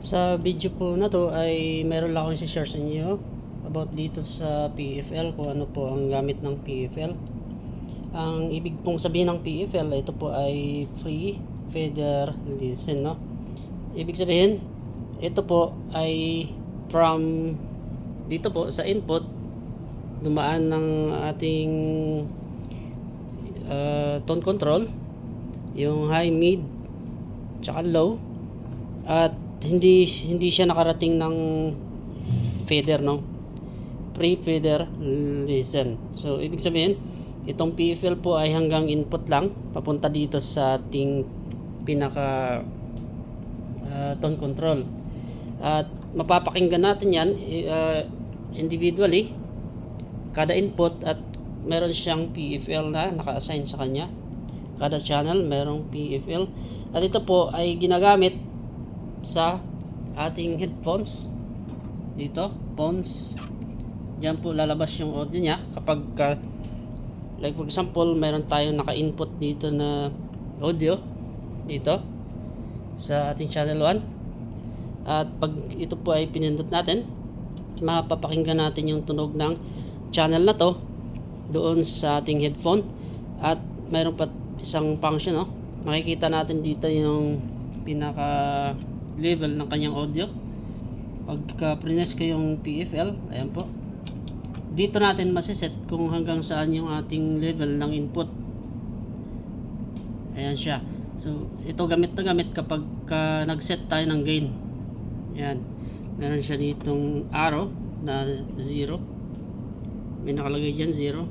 Sa video po na to ay meron lang akong share sa inyo about dito sa PFL kung ano po ang gamit ng PFL. Ang ibig pong sabihin ng PFL ito po ay Free Listen no. Ibig sabihin ito po ay from dito po sa input dumaan ng ating uh, tone control yung high, mid, tsaka low at hindi hindi siya nakarating ng feather no? Pre-feather listen. So ibig sabihin itong PFL po ay hanggang input lang papunta dito sa ating pinaka uh, tone control. At mapapakinggan natin yan uh, individually kada input at meron siyang PFL na naka-assign sa kanya. Kada channel merong PFL at ito po ay ginagamit sa ating headphones. Dito phones. Diyan po lalabas yung audio niya. Kapag ka, like for example meron tayong naka-input dito na audio dito sa ating channel 1 at pag ito po ay pinindot natin mapapakinggan natin yung tunog ng channel na to doon sa ating headphone. At mayroon pa isang function no? Makikita natin dito yung pinaka level ng kanyang audio. Pagka prines ko yung PFL ayan po. Dito natin masiset kung hanggang saan yung ating level ng input. Ayan siya. So ito gamit na gamit kapag ka nag-set tayo ng gain. Ayan. Meron siya ditong arrow na 0 may nakalagay dyan 0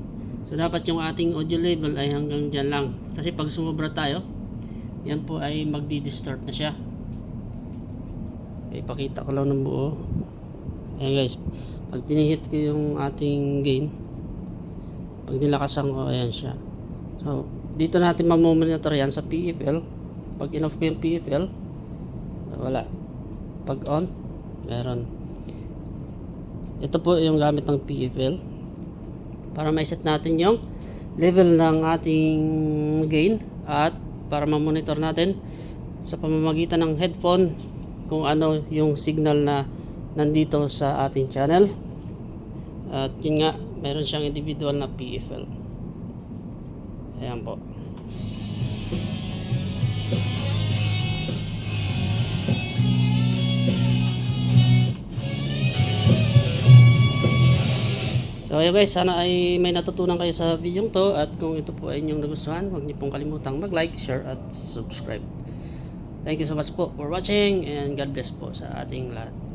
so dapat yung ating audio level ay hanggang dyan lang. Kasi pag sumobra tayo yan po ay magdi-distort na siya ipakita ko lang ng buo. Ayan guys. Pag pinihit ko yung ating gain pag nilakasan ko ayan siya. So dito natin mamomonitor yan sa PFL pag in-off ko yung PFL wala. Pag on meron. Ito po yung gamit ng PFL para ma-set natin yung level ng ating gain at para ma-monitor natin sa pamamagitan ng headphone kung ano yung signal na nandito sa ating channel. At yun nga meron siyang individual na PFL ayan po. So ayun guys, sana ay may natutunan kayo sa video to. At kung ito po ay inyong nagustuhan, huwag niyo pong kalimutang mag-like, share at subscribe. Thank you so much po for watching and God bless po sa ating lahat.